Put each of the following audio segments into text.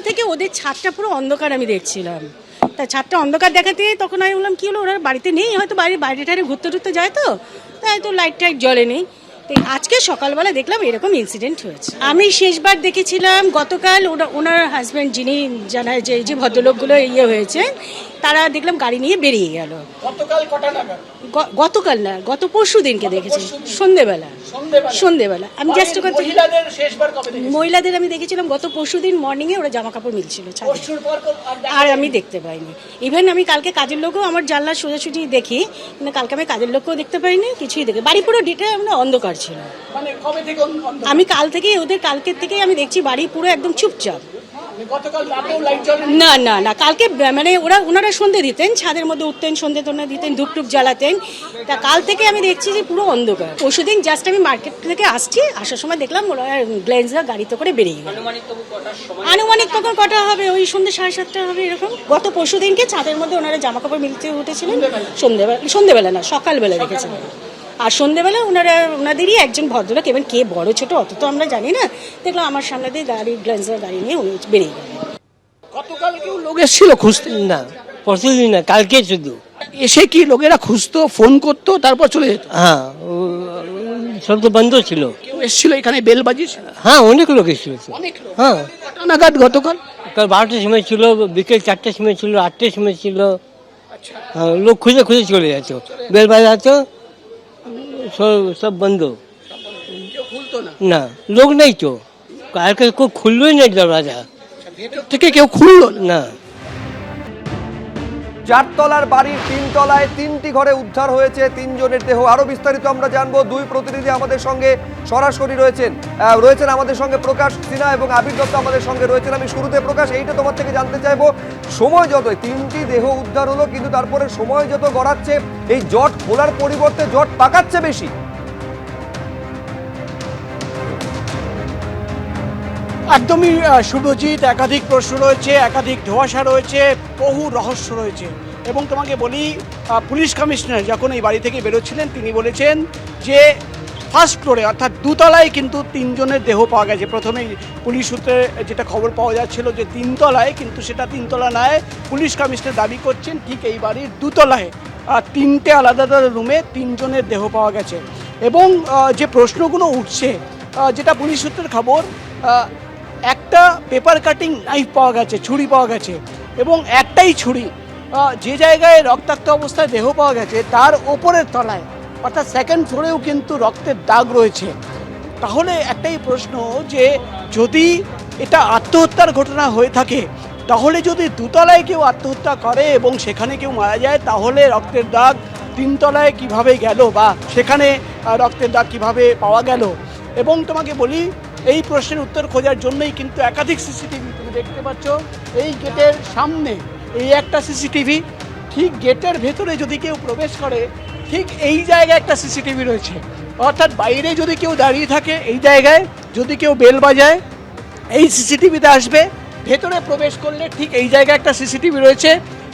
থেকে ওদের ছাদটা পুরো অন্ধকার আমি দেখছিলাম। তা ছাদটা অন্ধকার দেখাতে তখন আমি বললাম, কি হলো? ওরা বাড়িতে নেই? হয়তো বাড়ির বাইরে টাইরে ঘুরতে টুরতে যায় তো। তাই তো লাইট টাইট জ্বলে নেই। আজকে সকালবেলা দেখলাম এরকম ইনসিডেন্ট হয়েছে। আমি শেষবার দেখেছিলাম, গতকাল ওনা- ওনার হাজব্যান্ড যিনি জানায় যে এই যে ভদ্রলোকগুলো ইয়ে হয়েছে তারা দেখলাম গাড়ি নিয়ে বেরিয়ে গেল। গতকাল না গত পরশু দিনকে দেখেছি। সন্ধেবেলা। সন্ধেবেলা? আমি জাস্ট কবে দেখেছি? মহিলাদের আমি দেখেছিলাম গত পরশু দিন মর্নিংয়ে ওরা জামা কাপড় মিলছিল আর আমি দেখতে পাইনি। ইভেন আমি কালকে কাজের লোকও আমার জানলার সোজাসুজি দেখি কিন্তু কালকে আমি কাজের লোককেও দেখতে পাইনি কিছুই দেখে বাড়ি পুরো ডিটে আমরা অন্ধকার ছিল। মানে থেকে আমি কাল থেকে ওদের কালকের থেকেই আমি দেখছি বাড়ি পুরো একদম চুপচাপ। না না না কালকে মানে ওরা ওনারা সন্ধে দিতেন ছাদের মধ্যে উঠতেন সন্ধে তোনা দিতেন ধূপ টুপ জ্বালাতেন। তা কাল থেকে আমি দেখছি যে পুরো অন্ধকার। পরশু দিন জাস্ট আমি মার্কেট থেকে আসছি আসার সময় দেখলাম ওরা গ্লেন্সরা গাড়িতে করে বেরিয়ে গেল। আনুমানিক তখন কটা হবে? ওই সন্ধ্যে সাড়ে সাতটা হবে এরকম। গত পরশু দিনকে ছাদের মধ্যে ওনারা জামা কাপড় মিলতে উঠেছিলেন। সন্ধ্যেবেলা। সন্ধ্যেবেলা না সকালবেলা দেখেছিলেন আর সন্ধ্যেবেলা ওনারা ওনাদেরই একজন ভদ্রলোক এবং কে বড় ছোট অত তো আমরা জানি না। দেখলাম আমার সামনে দিয়ে গাড়ি গ্লেন্সার গাড়ি নিয়ে উনি বেরিয়ে গেলেন। গতকাল কেউ লোক এসেছিল খুঁজতে না পরশুদিন না কালকে শুধু এসে কি লোকেরা খুঁজতো ফোন করতো তারপর চলে যেত? হ্যাঁ সব তো বন্ধ ছিল। কেউ এসেছিল এখানে বেল বাজিয়েছিল? হ্যাঁ অনেক লোক এসেছিল। অনেক লোক? হ্যাঁ। নাগাদ গতকাল? কাল বারোটার সময় ছিল বিকেল চারটার সময় ছিল আটটার সময় ছিল। আচ্ছা। হ্যাঁ, লোক খুঁজে খুঁজে চলে যাচ্ছে। বেল বাজাচ্ছ সব বন্ধ। না? লোক নেই তো। কালকে কেউ খুললোই না দরজা। ভেতর থেকে কেউ খুললো না। চারতলার বাড়ির তিনতলায় তিনটি ঘরে উদ্ধার হয়েছে তিনজনের দেহ। আরও বিস্তারিত আমরা জানব। দুই প্রতিনিধি আমাদের সঙ্গে সরাসরি রয়েছেন। রয়েছেন আমাদের সঙ্গে প্রকাশ সিনহা এবং আবির দত্ত আমাদের সঙ্গে রয়েছেন। আমি শুরুতে প্রকাশ, এইটা তোমার থেকে জানতে চাইব, সময় যত তিনটি দেহ উদ্ধার হলো, কিন্তু তারপরে সময় যত গড়াচ্ছে, এই জট খোলার পরিবর্তে জট পাকাচ্ছে বেশি। একদমই শুভজিৎ, একাধিক প্রশ্ন রয়েছে, একাধিক ধোঁয়াশা রয়েছে, বহু রহস্য রয়েছে। এবং তোমাকে বলি পুলিশ কমিশনার যখন এই বাড়ি থেকে বেরোচ্ছিলেন, তিনি বলেছেন যে ফার্স্ট ফ্লোরে অর্থাৎ দুতলায় কিন্তু তিনজনের দেহ পাওয়া গেছে। প্রথমেই পুলিশ সূত্রে যেটা খবর পাওয়া যাচ্ছিল যে, তিনতলায়, কিন্তু সেটা তিনতলা নয়। পুলিশ কমিশনার দাবি করছেন, ঠিক এই বাড়ির দুতলায় তিনটে আলাদা আলাদা রুমে তিনজনের দেহ পাওয়া গেছে। এবং যে প্রশ্নগুলো উঠছে যেটা পুলিশ সূত্রের খবর একটা পেপার কাটিং নাইফ পাওয়া গেছে, ছুরি পাওয়া গেছে এবং একটাই ছুরি যে জায়গায় রক্তাক্ত অবস্থায় দেহ পাওয়া গেছে, তার ওপরের তলায়, অর্থাৎ সেকেন্ড ফ্লোরেও কিন্তু রক্তের দাগ রয়েছে। তাহলে একটাই প্রশ্ন যে, যদি এটা আত্মহত্যার ঘটনা হয়ে থাকে, তাহলে যদি দুতলায় কেউ আত্মহত্যা করে এবং সেখানে কেউ মারা যায়, তাহলে রক্তের দাগ তিনতলায় কীভাবে গেল বা সেখানে রক্তের দাগ কীভাবে পাওয়া গেল? এবং তোমাকে বলি এই প্রশ্নের উত্তর খোঁজার জন্যই কিন্তু একাধিক সিসিটিভি তুমি দেখতে পাচ্ছ। এই গেটের সামনে এই একটা সিসিটিভি, ঠিক গেটের ভেতরে যদি কেউ প্রবেশ করে, ঠিক এই জায়গায় একটা সিসিটিভি রয়েছে। অর্থাৎ বাইরে যদি কেউ দাঁড়িয়ে থাকে, এই জায়গায় যদি কেউ বেল বাজায়, এই সিসিটিভিতে আসবে। ভেতরে প্রবেশ করলে ঠিক এই জায়গায় একটা সিসিটিভি রয়েছে,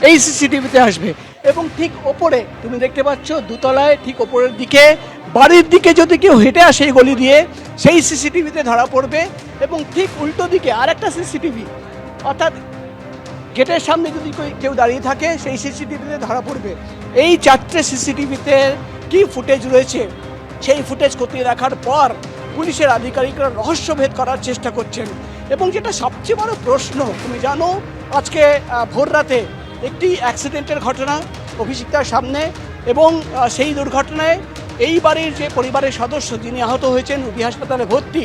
এই সিসিটিভিতে আসবে। এবং ঠিক ওপরে তুমি দেখতে পাচ্ছ, দুতলায় ঠিক ওপরের দিকে, বাড়ির দিকে যদি কেউ হেঁটে আসে এই গলি দিয়ে সেই সিসিটিভিতে ধরা পড়বে এবং ঠিক উল্টো দিকে আর একটা সিসিটিভি, অর্থাৎ গেটের সামনে যদি কেউ- দাঁড়িয়ে থাকে, সেই সিসিটিভিতে ধরা পড়বে। এই চারটে সিসিটিভিতে কি ফুটেজ রয়েছে? সেই ফুটেজ খতিয়ে রাখার পর পুলিশের আধিকারিকরা রহস্যভেদ করার চেষ্টা করছেন। এবং যেটা সবচেয়ে বড় প্রশ্ন, তুমি জানো, আজকে ভোর রাতে একটি অ্যাক্সিডেন্টের ঘটনা অভিষিক্তার সামনে এবং সেই দুর্ঘটনায় এই বাড়ির যে পরিবারের সদস্য যিনি আহত হয়েছেন রুবি হাসপাতালে ভর্তি।